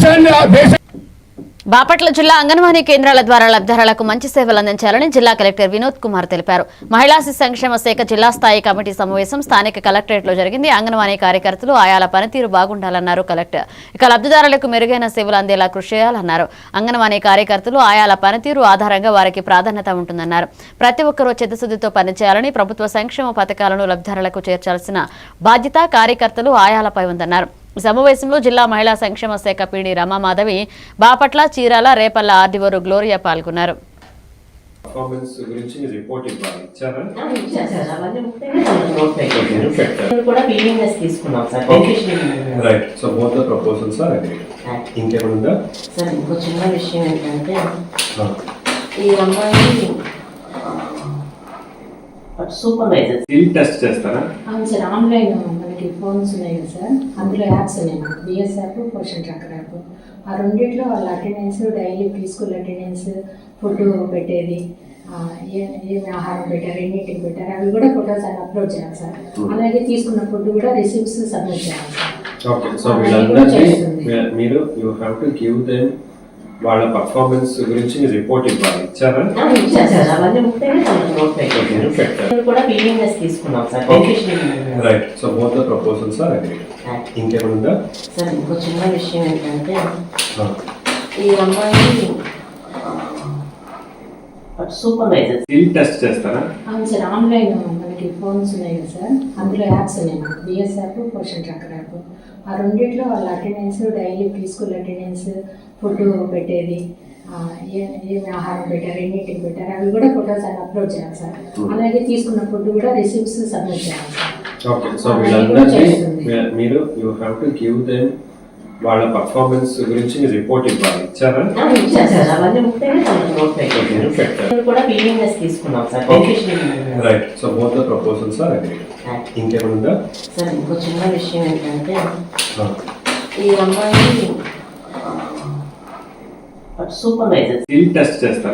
దేశాన్ని దేశ బాపట్ల జిల్లా అంగన్వాడీ కేంద్రాల ద్వారా లబ్ధిదారులకు మంచి సేవలు అందించాలని జిల్లా కలెక్టర్ వినోద్ కుమార్ తెలిపారు. మహిళా శిశు సంక్షేమ శాఖ జిల్లా స్థాయి కమిటీ సమావేశం స్థానిక కలెక్టరేట్లో జరిగింది. అంగన్వాడీ కార్యకర్తలు ఆయాల పనితీరు బాగుండాలన్నారు కలెక్టర్. ఇక లబ్ధిదారులకు మెరుగైన సేవలు అందేలా కృషి చేయాలన్నారు. అంగన్వాడీ కార్యకర్తలు ఆయాల పనితీరు ఆధారంగా వారికి ప్రాధాన్యత ఉంటుందన్నారు. ప్రతి ఒక్కరూ చిత్తశుద్ధితో పనిచేయాలని ప్రభుత్వ సంక్షేమ పథకాలను లబ్ధిదారులకు చేర్చాల్సిన బాధ్యత కార్యకర్తలు ఆయాలపై ఉందన్నారు. సమావేశంలో జిల్లా మహిళా సంక్షేమ శాఖ పీడి రమామాధవి బాపట్ల చీరాల రేపల్ల ఆర్డీఓరు గ్లోరియా పాల్గొన్నారు. పర్ఫార్మెన్స్ గురించి మీరు రిపోర్ట్ ఇవ్వాలి. ఇచ్చారా? ఇచ్చారు సార్. అవన్నీ ముఖ్యంగా కొంచెం నోట్ పెట్టారు నేను పెట్టాను నేను కూడా బిల్డింగ్నెస్ తీసుకున్నాం sir. Definition right so both the proposals are agreed ఇంకేముందా? Sir ఇంకో చిన్న విషయం ఏంటంటే Ah. ఈ అమ్మాయి సూపర్వైజర్ స్కిల్ టెస్ట్ చేస్తారా? అవును సార్ ఆన్లైన్ మనకి ఫోన్స్ ఉన్నాయి కదా సార్. అందులో యాప్స్ ఉన్నాయి BS app Poshan tracker app. ఆ రెండిట్లో వాళ్ళ attendance daily pre school attendance food పెట్టేది ఏమి ఆహారం పెట్టారు ఎన్నింటికి పెట్టారు అవి కూడా ఫొటోస్ అని అప్లోడ్ చేయాలి సార్. అలాగే తీసుకున్న ఫుడ్ కూడా రిసిప్ట్స్ సబ్మిట్ చేయాలి సార్. ఓకే సో మీరు you have to give them వాళ్ళ పర్ఫార్మెన్స్ గురించి మీరు రిపోర్ట్ ఇవ్వాలి. ఇచ్చారా? Right so both the proposals are agreed ఇంకేముందా sir. ఇంకో చిన్న విషయం ఏంటంటే. ఈ అమ్మాయి సూపర్వైజర్ స్కిల్ టెస్ట్ చేస్తారా? అవును సార్ ఆన్లైన్ మనకి ఫోన్స్ ఉన్నాయి కదా సార్. అందులో యాప్స్ ఉన్నాయి BS app Poshan tracker app. ఆ రెండిట్లో వాళ్ళ attendance daily pre school attendance food పెట్టేది ఏమి ఆహారం పెట్టారు ఎన్నింటికి పెట్టారు అవి కూడా ఫొటోస్ అని అప్లోడ్ చేయాలి సార్. అలాగే తీసుకున్న ఫుడ్ కూడా రిసిప్ట్స్ సబ్మిట్ చేయాలి సార్. ఓకే సో మీరు you have to give them వాళ్ళ పర్ఫార్మెన్స్ గురించి మీరు రిపోర్ట్ ఇవ్వాలి. ఇచ్చారా? సార్. అవన్నీ నోట్ పెట్టాను కూడా తీసుకున్నాం sir. Right so both the proposals are agreed ఇంకేముందా sir ఇంకో చిన్న విషయం ఏంటంటే. ఈ అమ్మాయి సూపర్వైజర్ టెస్ట్ చేస్తారా?